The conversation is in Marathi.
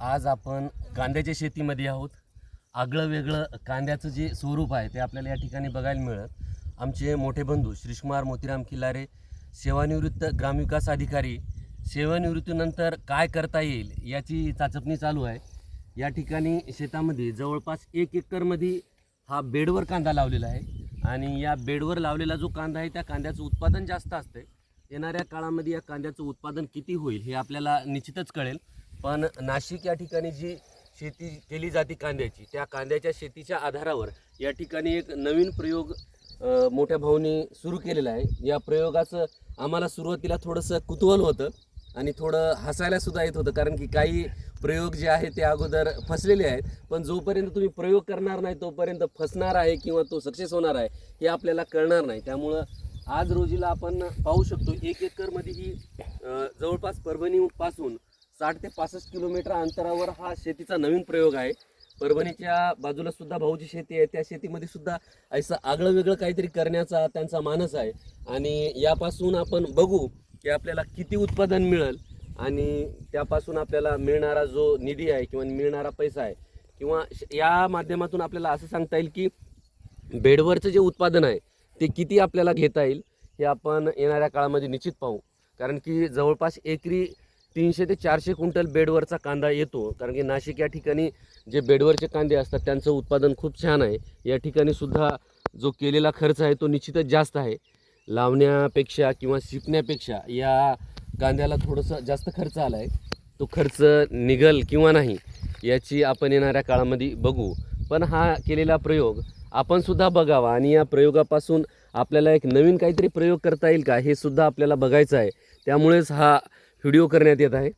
आज आपण कांद्याच्या शेतीमध्ये आहोत. आगळं वेगळं कांद्याचं जे स्वरूप आहे ते आपल्याला या ठिकाणी बघायला मिळत. आमचे मोठे बंधू श्रीकुमार मोतीराम किल्लारे सेवानिवृत्त ग्रामविकास अधिकारी सेवानिवृत्तीनंतर काय करता येईल याची चाचपणी चालू आहे. या ठिकाणी शेतामध्ये जवळपास एक एकरमध्ये हा बेडवर कांदा लावलेला आहे आणि या बेडवर लावलेला जो कांदा आहे त्या कांद्याचं उत्पादन जास्त असते येणाऱ्या काळामध्ये या कांद्याचं उत्पादन किती होईल हे आपल्याला निश्चितच कळेल. पण नाशिक या ठिकाणी जी शेती केली जाते कांद्याची त्या कांद्याच्या शेतीच्या आधारावर या ठिकाणी एक नवीन प्रयोग मोठ्या भाऊनी सुरू केलेला आहे. या प्रयोगाचं आम्हाला सुरुवातीला थोडंसं कुतूहल होतं आणि थोडं हसायलासुद्धा येत होतं कारण की काही प्रयोग जे आहे ते अगोदर फसलेले आहेत. पण जोपर्यंत तुम्ही प्रयोग करणार नाही तोपर्यंत फसणार आहे किंवा तो सक्सेस होणार आहे हे आपल्याला कळणार नाही. त्यामुळं आज रोजीला आपण पाहू शकतो एक एकरमध्ये ही जवळपास परभणीपासून साठ ते पासष्ट किलोमीटर अंतरावर हा शेतीचा नवीन प्रयोग आहे. परभणीच्या बाजूला सुद्धा भाऊची शेती आहे. त्या शेतीमध्ये सुद्धा असं आगळं वेगळं काहीतरी करण्याचा त्यांचा मानस आहे. आणि यापासून आपण बघू की आपल्याला किती उत्पादन मिळेल आणि त्यापासून आपल्याला मिळणारा जो निधी आहे किंवा मिळणारा पैसा आहे किंवा श- या माध्यमातून आपल्याला असं सांगता येईल की बेडवरचं जे उत्पादन आहे ते किती आपल्याला घेता येईल हे आपण येणाऱ्या काळामध्ये निश्चित पाहू. कारण की जवळपास एकरी तीनशे ते चारशे क्विंटल बेडवरचा कांदा येतो. कारण की नाशिक या ठिकाणी जे बेडवरचे कांदे असतात त्यांचं उत्पादन खूप छान आहे. या ठिकाणी सुद्धा जो केलेला खर्च आहे तो निश्चितच जास्त आहे. लावण्यापेक्षा किंवा शिपण्यापेक्षा या कांद्याला थोडंसं जास्त खर्च आला आहे तो खर्च निघल किंवा नाही याची आपण येणाऱ्या काळामध्ये बघू. पण हा केलेला प्रयोग आपणसुद्धा बघावा आणि या प्रयोगापासून आपल्याला एक नवीन काहीतरी प्रयोग करता येईल का हे सुद्धा आपल्याला बघायचं आहे. त्यामुळेच हा व्हिडिओ करण्यात येत आहे.